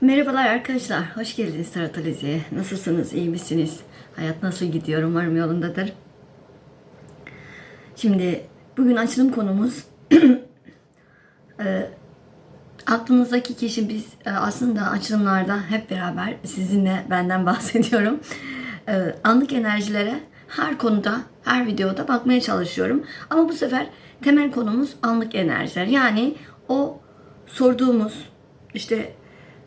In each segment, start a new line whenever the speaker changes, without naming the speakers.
Merhabalar arkadaşlar, hoş geldiniz Tarot Alize'ye. Nasılsınız, iyi misiniz? Hayat nasıl gidiyor? Umarım yolundadır. Şimdi bugün açılım konumuz e, aklınızdaki kişi biz e, aslında açılımlarda hep beraber sizinle benden bahsediyorum. E, anlık enerjilere her konuda, her videoda bakmaya çalışıyorum. Ama bu sefer temel konumuz anlık enerjiler. Yani o sorduğumuz işte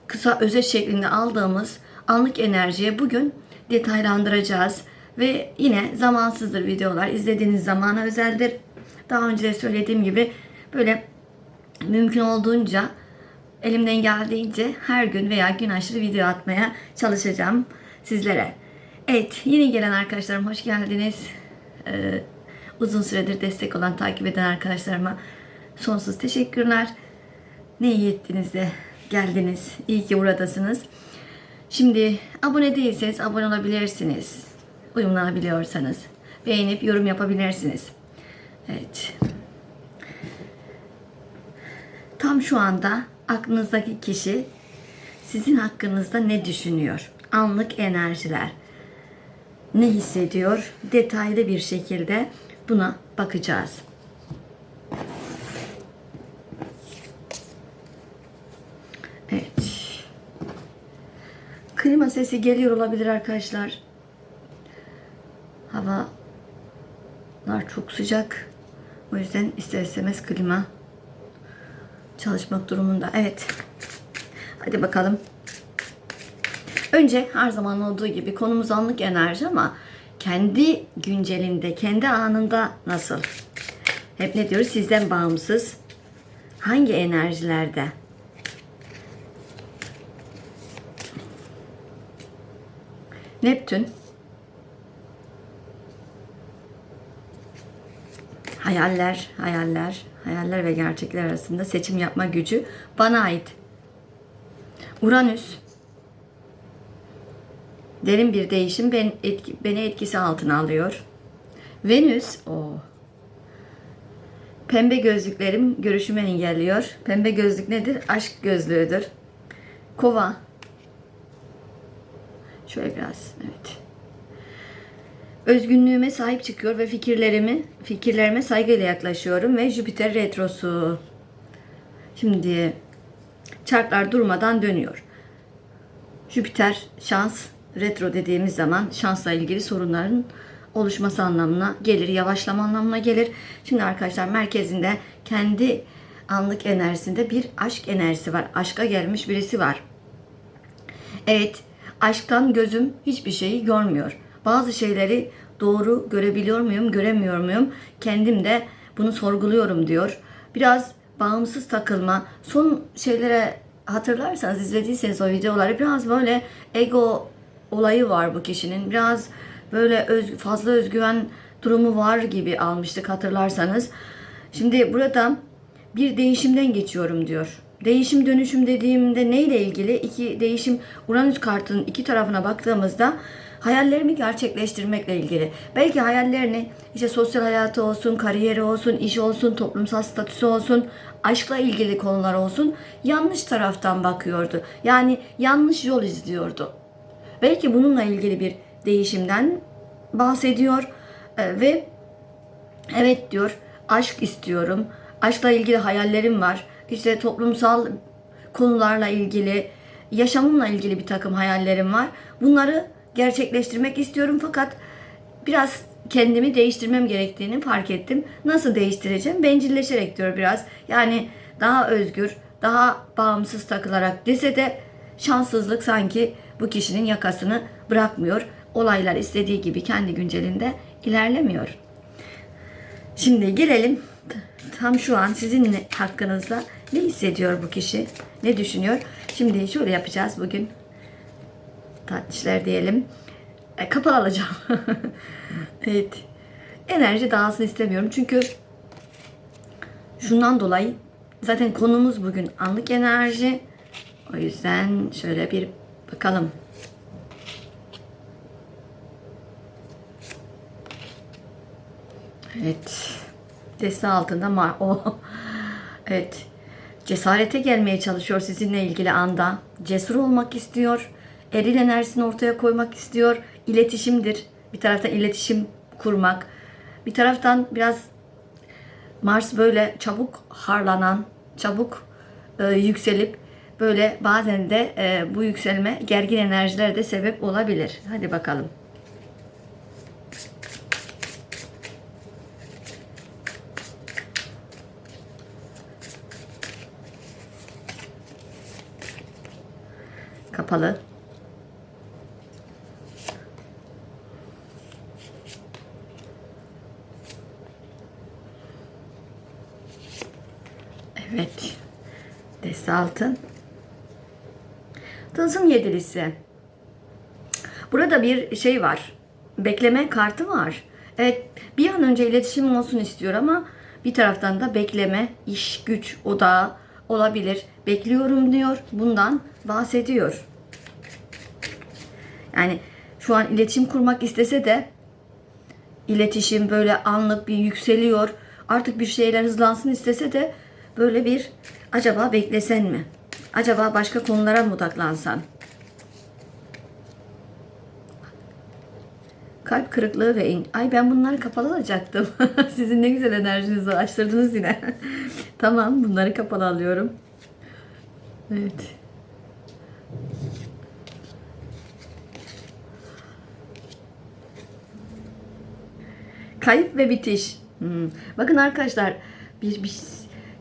kısa özet şeklinde aldığımız anlık enerjiye bugün detaylandıracağız. Ve yine zamansızdır videolar. İzlediğiniz zamana özeldir. Daha önce de söylediğim gibi böyle mümkün olduğunca elimden geldiğince her gün veya gün aşırı video atmaya çalışacağım sizlere. Evet, yeni gelen arkadaşlarım hoş geldiniz. Ee, uzun süredir destek olan, takip eden arkadaşlarıma sonsuz teşekkürler. Ne iyi ettiniz de geldiniz. İyi ki buradasınız. Şimdi abone değilseniz abone olabilirsiniz. Uyumlanabiliyorsanız. Beğenip yorum yapabilirsiniz. Evet. Tam şu anda aklınızdaki kişi sizin hakkınızda ne düşünüyor? Anlık enerjiler. Ne hissediyor? Detaylı bir şekilde buna bakacağız. Klima sesi geliyor olabilir arkadaşlar. Havalar çok sıcak. O yüzden ister istemez klima çalışmak durumunda. Evet. Hadi bakalım. Önce her zaman olduğu gibi konumuz anlık enerji ama kendi güncelinde, kendi anında nasıl? Hep ne diyoruz? Sizden bağımsız. Hangi enerjilerde? Neptün hayaller, hayaller, hayaller ve gerçekler arasında seçim yapma gücü bana ait. Uranüs derin bir değişim ben etki, beni etkisi altına alıyor. Venüs o Pembe gözlüklerim görüşümü engelliyor. Pembe gözlük nedir? Aşk gözlüğüdür. Kova Şöyle biraz evet. Özgünlüğüme sahip çıkıyor ve fikirlerimi fikirlerime saygıyla yaklaşıyorum ve Jüpiter retrosu. Şimdi çarklar durmadan dönüyor. Jüpiter şans retro dediğimiz zaman şansla ilgili sorunların oluşması anlamına gelir, yavaşlama anlamına gelir. Şimdi arkadaşlar merkezinde kendi anlık enerjisinde bir aşk enerjisi var. Aşka gelmiş birisi var. Evet, aşktan gözüm hiçbir şeyi görmüyor. Bazı şeyleri doğru görebiliyor muyum, göremiyor muyum? Kendim de bunu sorguluyorum diyor. Biraz bağımsız takılma. Son şeylere hatırlarsanız izlediyseniz o videoları biraz böyle ego olayı var bu kişinin. Biraz böyle öz, fazla özgüven durumu var gibi almıştık hatırlarsanız. Şimdi burada bir değişimden geçiyorum diyor. Değişim dönüşüm dediğimde neyle ilgili? İki değişim Uranüs kartının iki tarafına baktığımızda hayallerimi gerçekleştirmekle ilgili. Belki hayallerini işte sosyal hayatı olsun, kariyeri olsun, iş olsun, toplumsal statüsü olsun, aşkla ilgili konular olsun yanlış taraftan bakıyordu. Yani yanlış yol izliyordu. Belki bununla ilgili bir değişimden bahsediyor Ee, ve evet diyor aşk istiyorum. Aşkla ilgili hayallerim var. İşte toplumsal konularla ilgili, yaşamımla ilgili bir takım hayallerim var. Bunları gerçekleştirmek istiyorum fakat biraz kendimi değiştirmem gerektiğini fark ettim. Nasıl değiştireceğim? Bencilleşerek diyor biraz. Yani daha özgür, daha bağımsız takılarak dese de şanssızlık sanki bu kişinin yakasını bırakmıyor. Olaylar istediği gibi kendi güncelinde ilerlemiyor. Şimdi gelelim tam şu an sizin hakkınızda ne hissediyor bu kişi? Ne düşünüyor? Şimdi şöyle yapacağız bugün. Tatlışlar diyelim. E, kapalı alacağım. evet. Enerji dağılsın istemiyorum. Çünkü şundan dolayı zaten konumuz bugün anlık enerji. O yüzden şöyle bir bakalım. Evet. Deste altında ma o. evet. Cesarete gelmeye çalışıyor sizinle ilgili anda. Cesur olmak istiyor. Eril enerjisini ortaya koymak istiyor. İletişimdir. Bir taraftan iletişim kurmak. Bir taraftan biraz Mars böyle çabuk harlanan, çabuk e, yükselip böyle bazen de e, bu yükselme gergin enerjilere de sebep olabilir. Hadi bakalım. Kapalı. Evet. Deste altın. Tılsım yedilisi. Burada bir şey var. Bekleme kartı var. Evet bir an önce iletişim olsun istiyor ama bir taraftan da bekleme, iş, güç, odağı olabilir. Bekliyorum diyor. Bundan bahsediyor. Yani şu an iletişim kurmak istese de iletişim böyle anlık bir yükseliyor. Artık bir şeyler hızlansın istese de böyle bir acaba beklesen mi? Acaba başka konulara mı odaklansan? Kalp kırıklığı ve in... Ay ben bunları kapalı alacaktım. Sizin ne güzel enerjinizi açtırdınız yine. tamam bunları kapalı alıyorum. Evet. Kayıp ve bitiş. Hmm. Bakın arkadaşlar bir, bir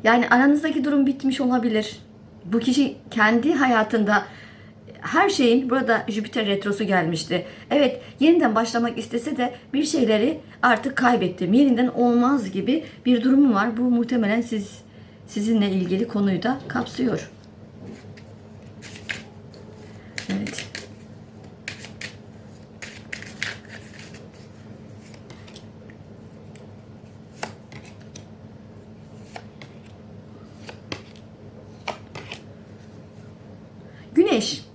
yani aranızdaki durum bitmiş olabilir. Bu kişi kendi hayatında her şeyin burada Jüpiter retrosu gelmişti. Evet yeniden başlamak istese de bir şeyleri artık kaybettim. Yeniden olmaz gibi bir durumu var. Bu muhtemelen siz sizinle ilgili konuyu da kapsıyor. Evet. Güneş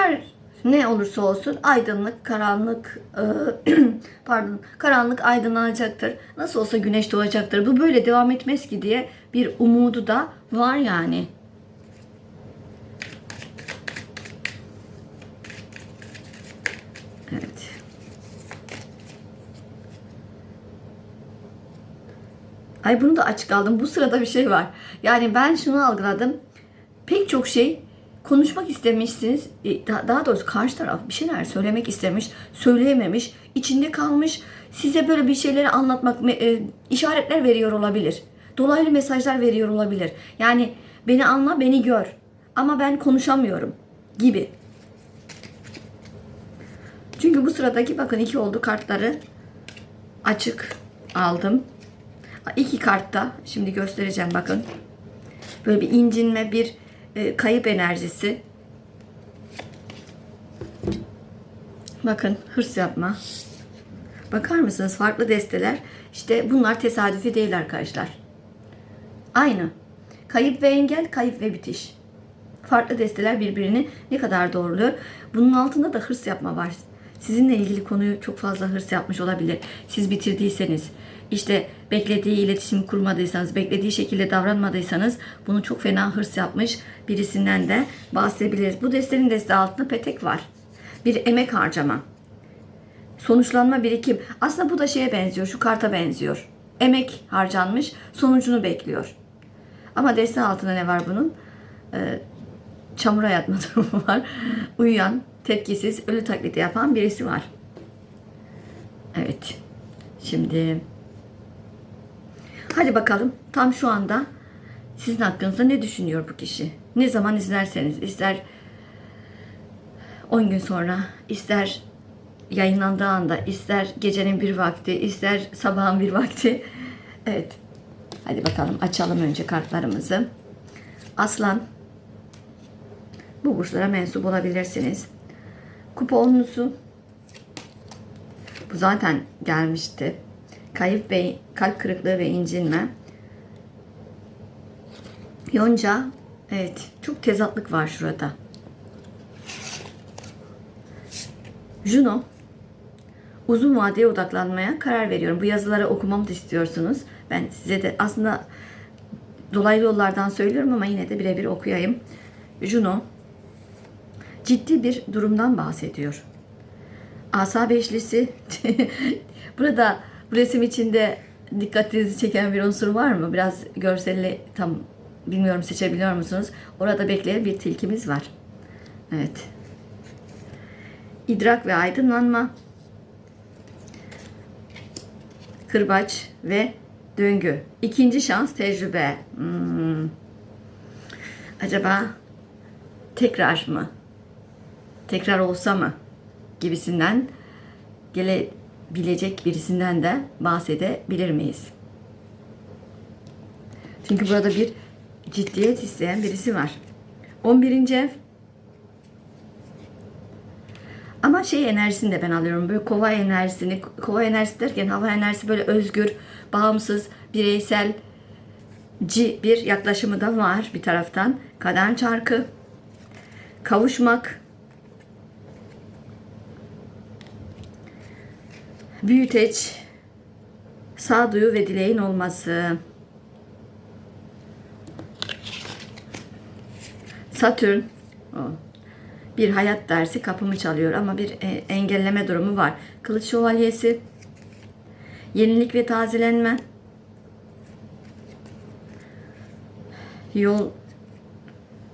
her ne olursa olsun aydınlık, karanlık, e, pardon, karanlık aydınlanacaktır. Nasıl olsa güneş doğacaktır. Bu böyle devam etmez ki diye bir umudu da var yani. Evet. Ay bunu da açık aldım. Bu sırada bir şey var. Yani ben şunu algıladım. Pek çok şey konuşmak istemişsiniz. E, da- Daha doğrusu karşı taraf bir şeyler söylemek istemiş, söyleyememiş, içinde kalmış. Size böyle bir şeyleri anlatmak, e, işaretler veriyor olabilir. Dolaylı mesajlar veriyor olabilir. Yani beni anla, beni gör. Ama ben konuşamıyorum gibi. Çünkü bu sıradaki bakın iki oldu kartları açık aldım. İki kartta şimdi göstereceğim bakın. Böyle bir incinme, bir e, kayıp enerjisi. Bakın hırs yapma. Bakar mısınız farklı desteler? İşte bunlar tesadüfi değil arkadaşlar. Aynı. Kayıp ve engel, kayıp ve bitiş. Farklı desteler birbirini ne kadar doğruluyor. Bunun altında da hırs yapma var. Sizinle ilgili konuyu çok fazla hırs yapmış olabilir. Siz bitirdiyseniz, işte beklediği iletişim kurmadıysanız, beklediği şekilde davranmadıysanız bunu çok fena hırs yapmış birisinden de bahsedebiliriz. Bu destenin deste altında petek var. Bir emek harcama. Sonuçlanma birikim. Aslında bu da şeye benziyor, şu karta benziyor. Emek harcanmış, sonucunu bekliyor. Ama deste altında ne var bunun? Ee, çamura yatma durumu var. Uyuyan, tepkisiz, ölü taklidi yapan birisi var. Evet. Şimdi hadi bakalım tam şu anda sizin hakkınızda ne düşünüyor bu kişi? Ne zaman izlerseniz, ister 10 gün sonra, ister yayınlandığı anda, ister gecenin bir vakti, ister sabahın bir vakti. Evet. Hadi bakalım açalım önce kartlarımızı. Aslan. Bu burçlara mensup olabilirsiniz. Kupa onlusu. Bu zaten gelmişti. Kayıp ve kalp kırıklığı ve incinme. Yonca. Evet. Çok tezatlık var şurada. Juno. Uzun vadeye odaklanmaya karar veriyorum. Bu yazıları okumamı da istiyorsunuz. Ben size de aslında dolaylı yollardan söylüyorum ama yine de birebir okuyayım. Juno ciddi bir durumdan bahsediyor. Asa beşlisi burada bu resim içinde dikkatinizi çeken bir unsur var mı? Biraz görselle tam bilmiyorum seçebiliyor musunuz? Orada bekleyen bir tilkimiz var. Evet. İdrak ve aydınlanma. Kırbaç ve döngü. İkinci şans tecrübe. Hmm. Acaba tekrar mı? Tekrar olsa mı? Gibisinden gelebilecek birisinden de bahsedebilir miyiz? Çünkü burada bir ciddiyet isteyen birisi var. 11. ev ama şey enerjisini de ben alıyorum. Böyle kova enerjisini, kova enerjisi derken hava enerjisi böyle özgür, bağımsız, bireysel bir yaklaşımı da var bir taraftan. Kader çarkı, kavuşmak, büyüteç, sağduyu ve dileğin olması. Satürn, bir hayat dersi kapımı çalıyor ama bir e, engelleme durumu var. Kılıç şövalyesi, yenilik ve tazelenme, yol,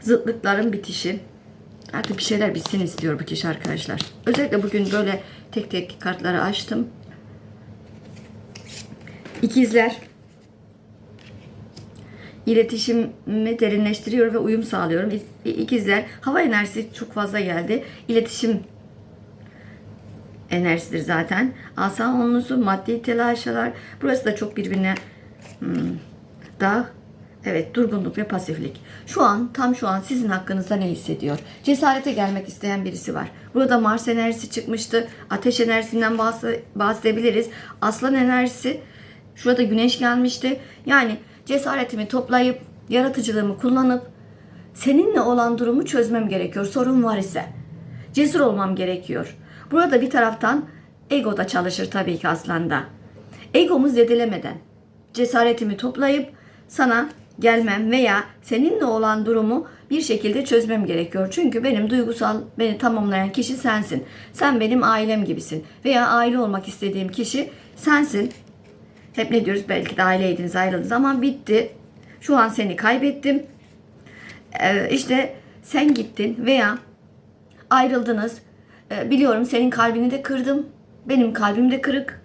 zıtlıkların bitişi. Artık bir şeyler bitsin istiyor bu kişi arkadaşlar. Özellikle bugün böyle tek tek kartları açtım. İkizler, iletişimi derinleştiriyor ve uyum sağlıyorum. İkizler hava enerjisi çok fazla geldi. İletişim enerjisidir zaten. Asa onlusu maddi telaşlar. Burası da çok birbirine hmm, daha evet durgunluk ve pasiflik. Şu an tam şu an sizin hakkınızda ne hissediyor? Cesarete gelmek isteyen birisi var. Burada Mars enerjisi çıkmıştı. Ateş enerjisinden bahse- bahsedebiliriz. Aslan enerjisi Şurada güneş gelmişti. Yani cesaretimi toplayıp, yaratıcılığımı kullanıp seninle olan durumu çözmem gerekiyor. Sorun var ise. Cesur olmam gerekiyor. Burada bir taraftan ego da çalışır tabii ki aslanda. Egomu zedelemeden cesaretimi toplayıp sana gelmem veya seninle olan durumu bir şekilde çözmem gerekiyor. Çünkü benim duygusal beni tamamlayan kişi sensin. Sen benim ailem gibisin veya aile olmak istediğim kişi sensin. Hep ne diyoruz? Belki de aileydiniz, ayrıldınız ama bitti. Şu an seni kaybettim. Ee, işte sen gittin veya ayrıldınız. Ee, biliyorum senin kalbini de kırdım. Benim kalbim de kırık.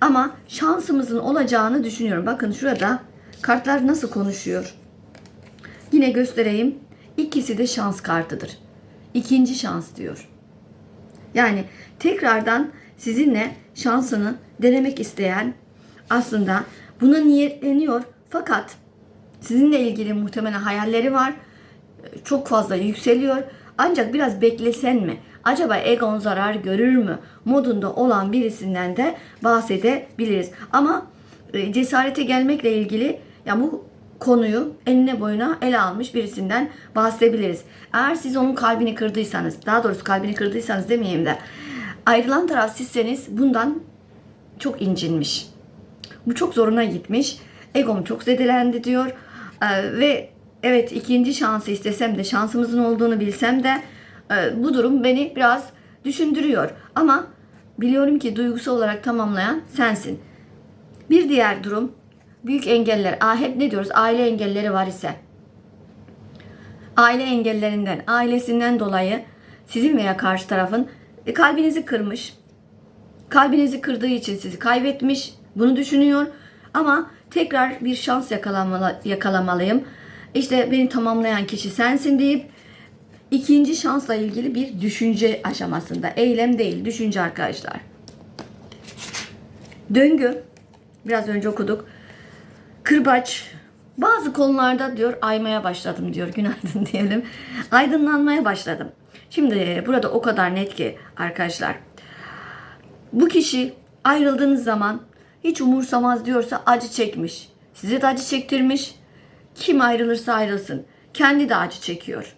Ama şansımızın olacağını düşünüyorum. Bakın şurada kartlar nasıl konuşuyor. Yine göstereyim. İkisi de şans kartıdır. İkinci şans diyor. Yani tekrardan sizinle şansını denemek isteyen aslında buna niyetleniyor. Fakat sizinle ilgili muhtemelen hayalleri var. Çok fazla yükseliyor. Ancak biraz beklesen mi? Acaba egon zarar görür mü? Modunda olan birisinden de bahsedebiliriz. Ama e, cesarete gelmekle ilgili ya bu konuyu enine boyuna ele almış birisinden bahsedebiliriz. Eğer siz onun kalbini kırdıysanız, daha doğrusu kalbini kırdıysanız demeyeyim de ayrılan taraf sizseniz bundan çok incinmiş. Bu çok zoruna gitmiş. Egom çok zedelendi diyor. Ee, ve evet ikinci şansı istesem de şansımızın olduğunu bilsem de e, bu durum beni biraz düşündürüyor. Ama biliyorum ki duygusal olarak tamamlayan sensin. Bir diğer durum büyük engeller. Aa, hep ne diyoruz? Aile engelleri var ise. Aile engellerinden, ailesinden dolayı sizin veya karşı tarafın e, kalbinizi kırmış. Kalbinizi kırdığı için sizi kaybetmiş. Bunu düşünüyor. Ama tekrar bir şans yakalamalı, yakalamalıyım. İşte beni tamamlayan kişi sensin deyip ikinci şansla ilgili bir düşünce aşamasında. Eylem değil, düşünce arkadaşlar. Döngü. Biraz önce okuduk. Kırbaç. Bazı konularda diyor aymaya başladım diyor. Günaydın diyelim. Aydınlanmaya başladım. Şimdi burada o kadar net ki arkadaşlar. Bu kişi ayrıldığınız zaman hiç umursamaz diyorsa acı çekmiş. Size de acı çektirmiş. Kim ayrılırsa ayrılsın. Kendi de acı çekiyor.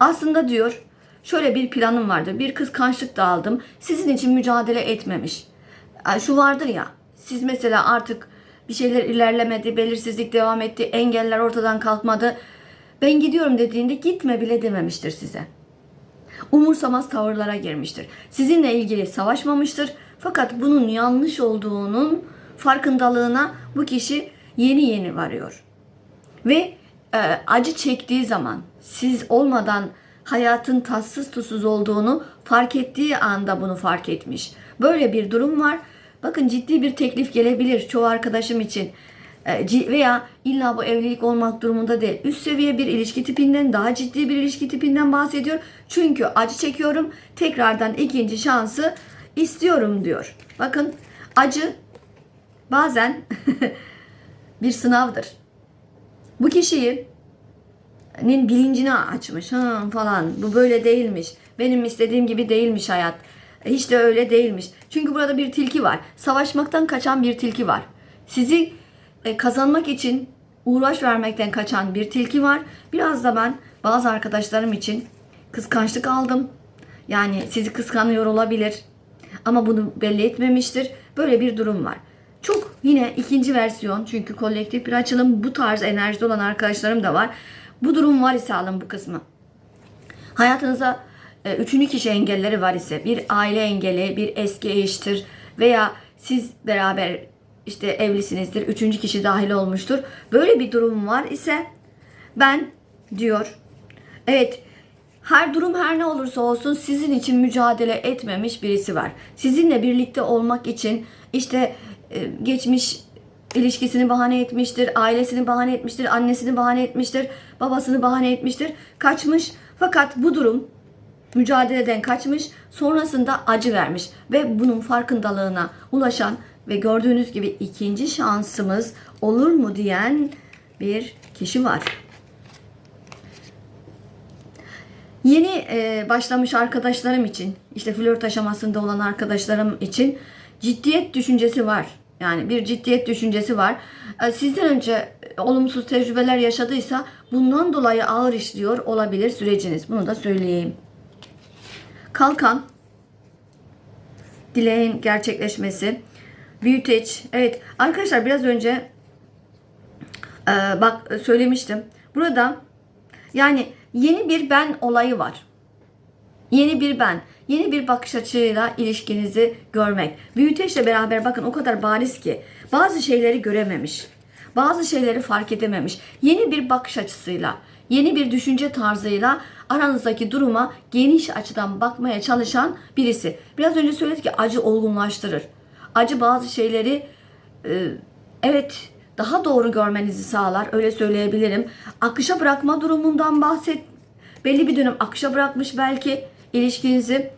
Aslında diyor şöyle bir planım vardı. Bir kıskançlık da aldım. Sizin için mücadele etmemiş. Yani Şu vardır ya siz mesela artık Bir şeyler ilerlemedi, belirsizlik devam etti, engeller ortadan kalkmadı. Ben gidiyorum dediğinde gitme bile dememiştir size. Umursamaz tavırlara girmiştir. Sizinle ilgili savaşmamıştır. Fakat bunun yanlış olduğunun farkındalığına bu kişi yeni yeni varıyor. Ve e, acı çektiği zaman siz olmadan hayatın tatsız tuzsuz olduğunu fark ettiği anda bunu fark etmiş. Böyle bir durum var. Bakın ciddi bir teklif gelebilir çoğu arkadaşım için. E, veya illa bu evlilik olmak durumunda değil. Üst seviye bir ilişki tipinden, daha ciddi bir ilişki tipinden bahsediyor. Çünkü acı çekiyorum. Tekrardan ikinci şansı istiyorum diyor. Bakın acı bazen bir sınavdır. Bu kişiyi nin bilincini açmış ha falan bu böyle değilmiş benim istediğim gibi değilmiş hayat hiç de öyle değilmiş. Çünkü burada bir tilki var. Savaşmaktan kaçan bir tilki var. Sizi e, kazanmak için uğraş vermekten kaçan bir tilki var. Biraz da ben bazı arkadaşlarım için kıskançlık aldım. Yani sizi kıskanıyor olabilir ama bunu belli etmemiştir böyle bir durum var çok yine ikinci versiyon çünkü kolektif bir açılım bu tarz enerjide olan arkadaşlarım da var. Bu durum var ise alın bu kısmı. Hayatınıza e, üçüncü kişi engelleri var ise bir aile engeli, bir eski eştir veya siz beraber işte evlisinizdir, üçüncü kişi dahil olmuştur. Böyle bir durum var ise ben diyor evet her durum her ne olursa olsun sizin için mücadele etmemiş birisi var. Sizinle birlikte olmak için işte e, geçmiş ilişkisini bahane etmiştir, ailesini bahane etmiştir, annesini bahane etmiştir, babasını bahane etmiştir, kaçmış. Fakat bu durum mücadeleden kaçmış, sonrasında acı vermiş ve bunun farkındalığına ulaşan ve gördüğünüz gibi ikinci şansımız olur mu diyen bir kişi var. Yeni e, başlamış arkadaşlarım için, işte flört aşamasında olan arkadaşlarım için ciddiyet düşüncesi var. Yani bir ciddiyet düşüncesi var. E, sizden önce olumsuz tecrübeler yaşadıysa bundan dolayı ağır işliyor olabilir süreciniz. Bunu da söyleyeyim. Kalkan, dileğin gerçekleşmesi, büyüteç. Evet arkadaşlar biraz önce e, bak söylemiştim. Burada yani yeni bir ben olayı var. Yeni bir ben, yeni bir bakış açıyla ilişkinizi görmek. Büyüteçle beraber bakın o kadar bariz ki bazı şeyleri görememiş. Bazı şeyleri fark edememiş. Yeni bir bakış açısıyla, yeni bir düşünce tarzıyla aranızdaki duruma geniş açıdan bakmaya çalışan birisi. Biraz önce söyledik ki acı olgunlaştırır. Acı bazı şeyleri evet daha doğru görmenizi sağlar. Öyle söyleyebilirim. Akışa bırakma durumundan bahset. Belli bir dönem akışa bırakmış belki ilişkinizi.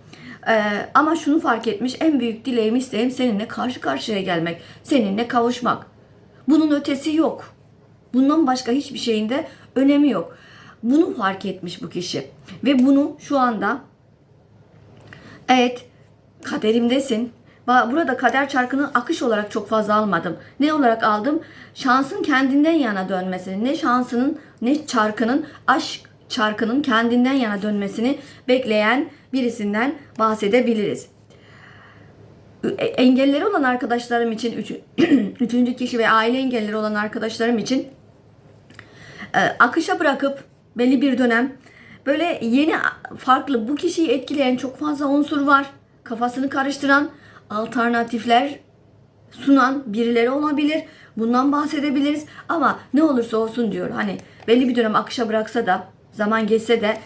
Ee, ama şunu fark etmiş. En büyük dileğim isteğim seninle karşı karşıya gelmek. Seninle kavuşmak. Bunun ötesi yok. Bundan başka hiçbir şeyin de önemi yok. Bunu fark etmiş bu kişi. Ve bunu şu anda evet kaderimdesin. Burada kader çarkını akış olarak çok fazla almadım. Ne olarak aldım? Şansın kendinden yana dönmesini, ne şansının ne çarkının aşk çarkının kendinden yana dönmesini bekleyen birisinden bahsedebiliriz. E- Engelleri olan arkadaşlarım için, üç, üçüncü kişi ve aile engelleri olan arkadaşlarım için e, akışa bırakıp belli bir dönem böyle yeni farklı bu kişiyi etkileyen çok fazla unsur var. Kafasını karıştıran alternatifler sunan birileri olabilir. Bundan bahsedebiliriz ama ne olursa olsun diyor. Hani belli bir dönem akışa bıraksa da zaman geçse de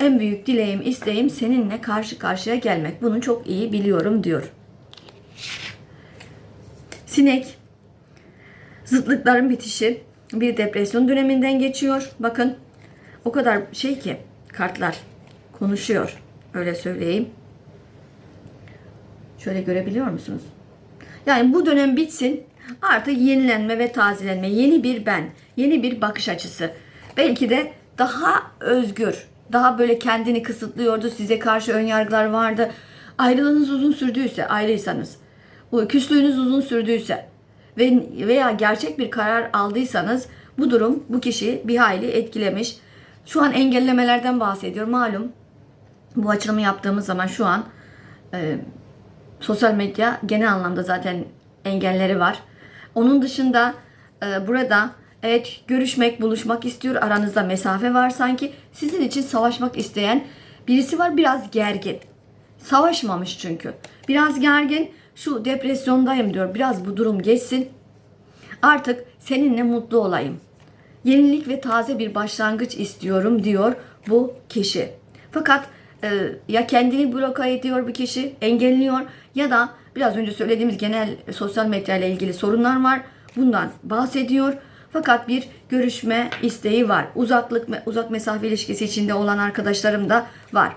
en büyük dileğim, isteğim seninle karşı karşıya gelmek. Bunu çok iyi biliyorum diyor. Sinek zıtlıkların bitişi bir depresyon döneminden geçiyor. Bakın o kadar şey ki kartlar konuşuyor. Öyle söyleyeyim. Şöyle görebiliyor musunuz? Yani bu dönem bitsin. Artık yenilenme ve tazelenme, yeni bir ben, yeni bir bakış açısı. Belki de daha özgür, daha böyle kendini kısıtlıyordu, size karşı ön yargılar vardı. Ayrılığınız uzun sürdüyse, ayrıysanız, bu küslüğünüz uzun sürdüyse ve veya gerçek bir karar aldıysanız bu durum bu kişiyi bir hayli etkilemiş. Şu an engellemelerden bahsediyor. Malum bu açılımı yaptığımız zaman şu an sosyal medya genel anlamda zaten engelleri var. Onun dışında e, burada evet görüşmek, buluşmak istiyor. Aranızda mesafe var sanki. Sizin için savaşmak isteyen birisi var biraz gergin. Savaşmamış çünkü. Biraz gergin. Şu depresyondayım diyor. Biraz bu durum geçsin. Artık seninle mutlu olayım. Yenilik ve taze bir başlangıç istiyorum diyor bu kişi. Fakat e, ya kendini bloka ediyor bu kişi, engelliyor ya da biraz önce söylediğimiz genel sosyal medya ile ilgili sorunlar var. Bundan bahsediyor. Fakat bir görüşme isteği var. Uzaklık uzak mesafe ilişkisi içinde olan arkadaşlarım da var.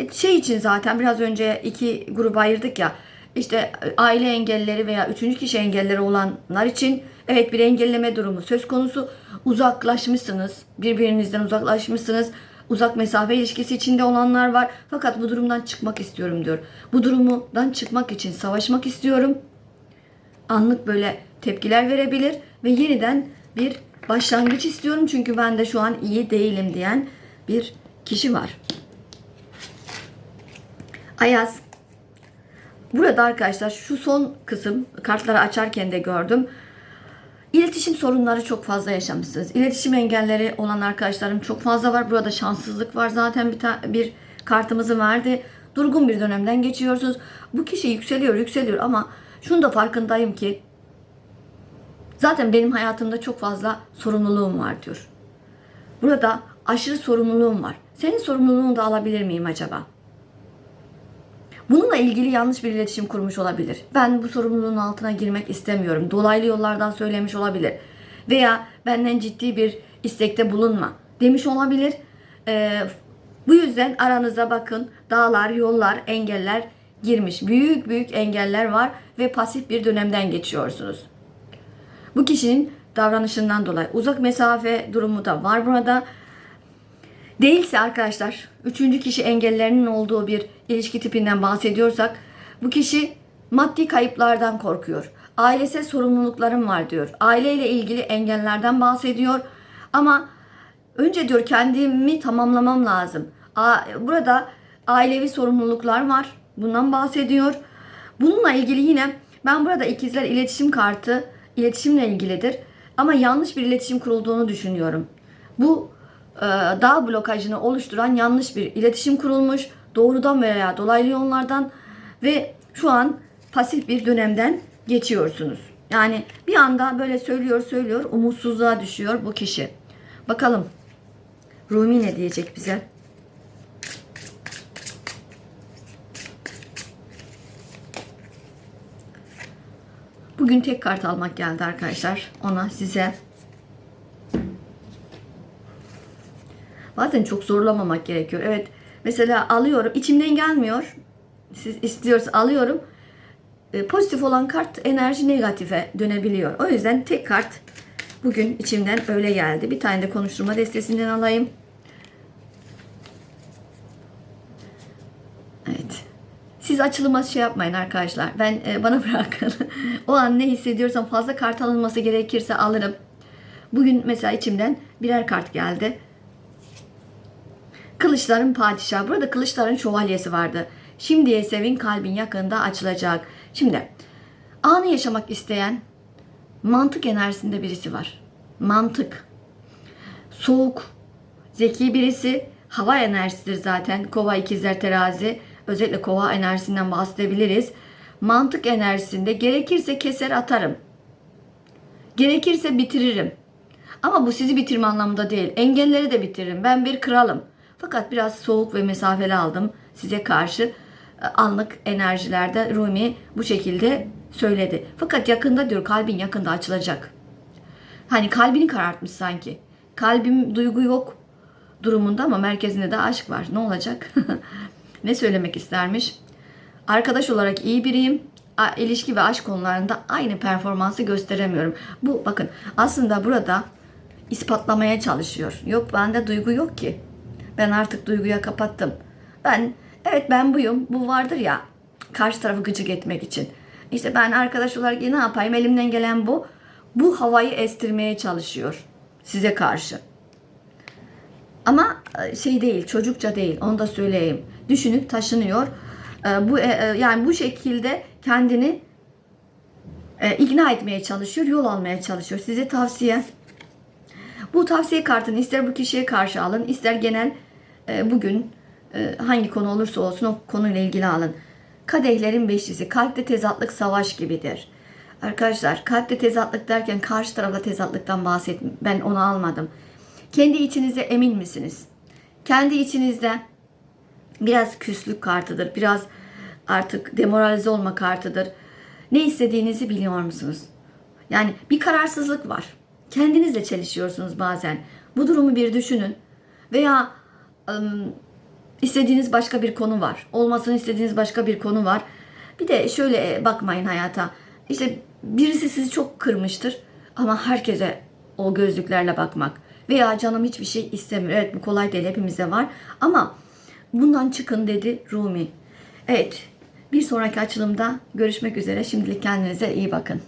E, Şey için zaten biraz önce iki gruba ayırdık ya. İşte e, aile engelleri veya üçüncü kişi engelleri olanlar için evet bir engelleme durumu söz konusu. Uzaklaşmışsınız. Birbirinizden uzaklaşmışsınız. Uzak mesafe ilişkisi içinde olanlar var. Fakat bu durumdan çıkmak istiyorum diyor. Bu durumdan çıkmak için savaşmak istiyorum. Anlık böyle tepkiler verebilir ve yeniden bir başlangıç istiyorum. Çünkü ben de şu an iyi değilim diyen bir kişi var. Ayaz. Burada arkadaşlar şu son kısım kartları açarken de gördüm. İletişim sorunları çok fazla yaşamışsınız. İletişim engelleri olan arkadaşlarım çok fazla var. Burada şanssızlık var zaten bir, bir kartımızı verdi. Durgun bir dönemden geçiyorsunuz. Bu kişi yükseliyor yükseliyor ama şunu da farkındayım ki zaten benim hayatımda çok fazla sorumluluğum var diyor. Burada aşırı sorumluluğum var. Senin sorumluluğunu da alabilir miyim acaba? Bununla ilgili yanlış bir iletişim kurmuş olabilir. Ben bu sorumluluğun altına girmek istemiyorum. Dolaylı yollardan söylemiş olabilir. Veya benden ciddi bir istekte bulunma demiş olabilir. Ee, bu yüzden aranıza bakın dağlar, yollar, engeller girmiş. Büyük büyük engeller var ve pasif bir dönemden geçiyorsunuz. Bu kişinin davranışından dolayı uzak mesafe durumu da var burada. Değilse arkadaşlar, üçüncü kişi engellerinin olduğu bir ilişki tipinden bahsediyorsak, bu kişi maddi kayıplardan korkuyor. Ailesel sorumluluklarım var diyor. Aileyle ilgili engellerden bahsediyor. Ama önce diyor kendimi tamamlamam lazım. Burada ailevi sorumluluklar var. Bundan bahsediyor. Bununla ilgili yine ben burada ikizler iletişim kartı iletişimle ilgilidir. Ama yanlış bir iletişim kurulduğunu düşünüyorum. Bu dağ blokajını oluşturan yanlış bir iletişim kurulmuş. Doğrudan veya dolaylı yollardan ve şu an pasif bir dönemden geçiyorsunuz. Yani bir anda böyle söylüyor söylüyor umutsuzluğa düşüyor bu kişi. Bakalım Rumi ne diyecek bize? Bugün tek kart almak geldi arkadaşlar. Ona size Bazen çok zorlamamak gerekiyor. Evet mesela alıyorum içimden gelmiyor. Siz istiyorsa alıyorum. E, pozitif olan kart enerji negatife dönebiliyor. O yüzden tek kart bugün içimden öyle geldi. Bir tane de konuşturma destesinden alayım. Evet. Siz açılıma şey yapmayın arkadaşlar. Ben e, bana bırakın. o an ne hissediyorsam fazla kart alınması gerekirse alırım. Bugün mesela içimden birer kart geldi. Kılıçların padişahı. Burada kılıçların şövalyesi vardı. Şimdiye sevin kalbin yakında açılacak. Şimdi anı yaşamak isteyen mantık enerjisinde birisi var. Mantık. Soğuk, zeki birisi. Hava enerjisidir zaten. Kova ikizler terazi. Özellikle kova enerjisinden bahsedebiliriz. Mantık enerjisinde gerekirse keser atarım. Gerekirse bitiririm. Ama bu sizi bitirme anlamında değil. Engelleri de bitiririm. Ben bir kralım. Fakat biraz soğuk ve mesafeli aldım size karşı. Anlık enerjilerde Rumi bu şekilde söyledi. Fakat yakında diyor kalbin yakında açılacak. Hani kalbini karartmış sanki. Kalbim duygu yok durumunda ama merkezinde de aşk var. Ne olacak? ne söylemek istermiş? Arkadaş olarak iyi biriyim. A- ve aşk konularında aynı performansı gösteremiyorum. Bu bakın aslında burada ispatlamaya çalışıyor. Yok bende duygu yok ki. Ben artık duyguya kapattım. Ben evet ben buyum. Bu vardır ya karşı tarafı gıcık etmek için. İşte ben arkadaş olarak ne yapayım elimden gelen bu. Bu havayı estirmeye çalışıyor size karşı. Ama e, şey değil, çocukça değil. Onu da söyleyeyim. Düşünüp taşınıyor. E, Bu e, yani bu şekilde kendini ikna etmeye çalışıyor, yol almaya çalışıyor. Size tavsiye. Bu tavsiye kartını ister bu kişiye karşı alın, ister genel e, bugün e, hangi konu olursa olsun o konuyla ilgili alın. Kadehlerin beşlisi, kalpte tezatlık savaş gibidir. Arkadaşlar kalpte tezatlık derken karşı tarafta tezatlıktan bahset. Ben onu almadım. Kendi içinizde emin misiniz? Kendi içinizde biraz küslük kartıdır. Biraz artık demoralize olma kartıdır. Ne istediğinizi biliyor musunuz? Yani bir kararsızlık var. Kendinizle çelişiyorsunuz bazen. Bu durumu bir düşünün. Veya ım, istediğiniz başka bir konu var. Olmasını istediğiniz başka bir konu var. Bir de şöyle bakmayın hayata. İşte birisi sizi çok kırmıştır ama herkese o gözlüklerle bakmak veya canım hiçbir şey istemiyor. Evet bu kolay değil hepimize var ama bundan çıkın dedi Rumi. Evet bir sonraki açılımda görüşmek üzere. Şimdilik kendinize iyi bakın.